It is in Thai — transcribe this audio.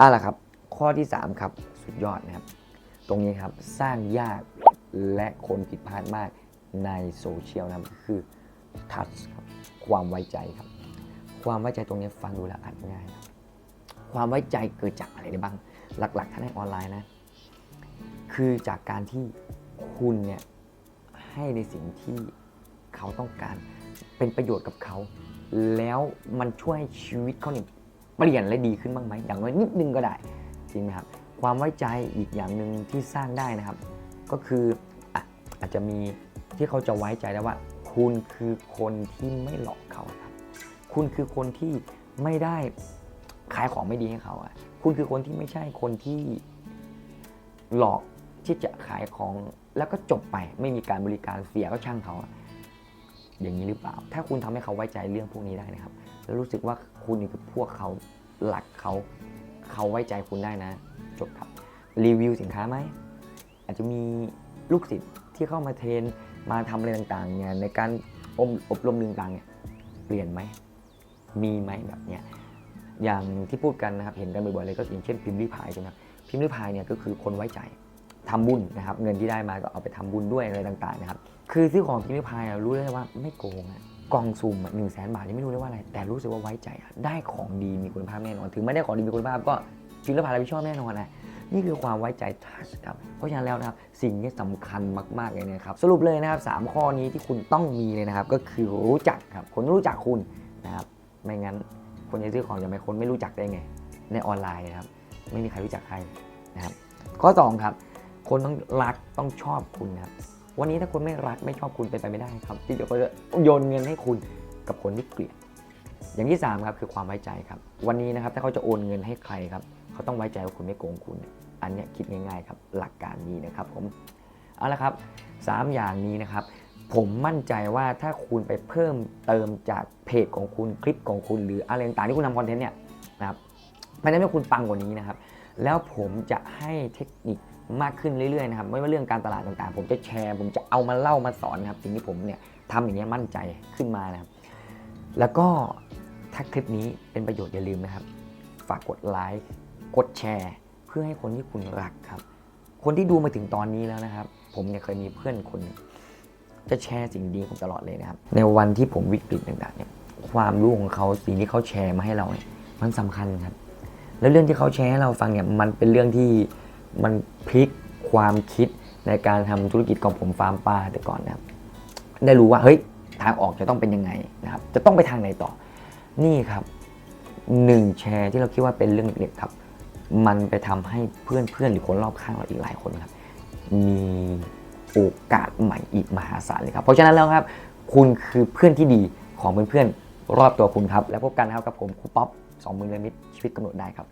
อะล่ะครับ ข้อที่ 3 ครับ สุดยอดนะครับ ตรงนี้ครับสร้างยากและคนผิดพลาดมากในโซเชียลนะคือ touch ครับความไว้ใจครับ ความไว้ใจตรงนี้ฟังดูแล้วอาจง่ายครับความไว้ใจเกิดจากอะไรได้บ้าง หลักๆ ถ้าในออนไลน์นะ คือจากการที่คุณเนี่ยให้ในสิ่งที่เขาต้องการเป็นประโยชน์กับเขา แล้วมันช่วยให้ชีวิตเขาเนี่ย เปลี่ยนและดีขึ้นบ้างไหมอย่างน้อยนิดนึงก็ได้จริงไหมครับ ความไว้ใจอีกอย่างหนึ่งที่สร้างได้นะครับ ก็คืออะอาจจะมีที่เขาจะไว้ใจได้ว่า คุณคือคนที่ไม่หลอกเขาครับคุณคือคนที่ไม่ได้ขายของไม่ดีให้เขาอะคุณคือคนที่ไม่ใช่คนที่หลอกที่จะขายของแล้วก็จบไป ไม่มีการบริการเสียก็ช่างเขา อย่างนี้หรือเปล่า ถ้าคุณทำให้เขาไว้ใจเรื่องพวกนี้ได้นะครับ แล้วรู้สึกว่าคุณคือพวกเขาหลักเขา เขาไว้ใจคุณได้นะ จบครับ รีวิวสินค้าไหม อาจจะมีลูกศิษย์ที่เข้ามาเทรนมาทำอะไรต่างๆเนี่ยในการอบอบรมต่างๆเนี่ยเปลี่ยนไหม มีไหมแบบเนี้ยอย่างที่พูดกันนะครับ เห็นกันบ่อยๆเลยก็อย่างเช่นพิมพ์ริพายใช่ไหมพิมพ์ริพายเนี่ยก็คือคนไว้ใจ ทำบุญนะครับ เงินที่ได้มาก็เอาไปทำบุญด้วยอะไรต่างๆนะครับ คือซื้อของพิมพ์ริพายรู้เลยว่าไม่โกงอะกล่องซุ่มหนึ่งแสนบาทนี่ไม่รู้เลยว่าอะไร แต่รู้สึกว่าไว้ใจได้ของดีมีคุณภาพแน่นอน ถึงไม่ได้ของดีมีคุณภาพก็พิมพ์ริพายรับผิดชอบแน่นอนนะนี่คือความไว้ใจทัชครับ เพราะฉะนั้นแล้วนะครับ สิ่งนี้สำคัญมาก ๆ เลยนะครับ สรุปเลยนะครับสามข้อนี้ที่คุณต้องมีเลยนะครับ ก็คือรู้จักครับ คนรู้จักคุณนะครับ ไม่งั้นคนจะซื้อของจะไม่คนไม่รู้จักได้ไง ในออนไลน์นะครับ ไม่มีใครรู้จักใครนะครับ ข้อสองครับ คนต้องรักต้องชอบคุณครับ วันนี้ถ้าคนไม่รักไม่ชอบคุณเป็นไปไม่ได้ครับ ที่จะเขาจะโยนเงินให้คุณกับคนที่เกลียด อย่างที่สามครับคือความไว้ใจครับ วันนี้นะครับถ้าเขาจะโอนเงินให้ใครครับ เขาต้องไว้ใจว่าคุณไม่โกงคุณ อันเนี้ยคิดง่ายๆครับ หลักการนี้นะครับผม เอาละครับสามอย่างนี้นะครับผมมั่นใจว่าถ้าคุณไปเพิ่มเติมจากเพจของคุณคลิปของคุณหรืออะไรต่างๆที่คุณทำคอนเทนต์เนี่ยนะครับมันจะทำให้คุณปังกว่านี้นะครับ แล้วผมจะให้เทคนิคมากขึ้นเรื่อยๆนะครับไม่ว่าเรื่องการตลาดต่างๆ ผมจะแชร์ ผมจะเอามาเล่ามาสอนนะครับสิ่งที่ผมเนี่ยทำอย่างนี้ยมั่นใจขึ้นมานะครับ แล้วก็ถ้าคลิปนี้เป็นประโยชน์อย่าลืมนะครับ ฝากกดไลค์กดแชร์ เพื่อให้คนที่คุณรักครับ คนที่ดูมาถึงตอนนี้แล้วนะครับ ผมเนี่ยเคยมีเพื่อนคนหนึ่งจะแชร์สิ่งดีผมตลอดเลยนะครับ ในวันที่ผมวิกฤตต่างๆเนี่ยความรู้ของเขาสิ่งที่เขาแชร์มาให้เราเนี่ยมันสำคัญครับ แล้วเรื่องที่เขาแชร์ให้เราฟังเนี่ยมันเป็นเรื่องที่มันพลิกความคิดในการทำธุรกิจของผมฟาร์มปลาแต่ก่อนนะครับได้รู้ว่าเฮ้ยทางออกจะต้องเป็นยังไงนะครับ จะต้องไปทางไหนต่อ นี่ครับหนึ่งแชร์ที่เราคิดว่าเป็นเรื่องเล็กๆครับ มันไปทำให้เพื่อนๆหรือคนรอบข้างเราอีกหลายคนครับ มีโอกาสใหม่อีกมหาศาลเลยครับ เพราะฉะนั้นแล้วครับ คุณคือเพื่อนที่ดีของเพื่อนๆรอบตัวคุณครับ แล้วพบกันนะครับกับผมครูป๊อป สองมือเงินมิตรชีวิตกำหนดได้ครับ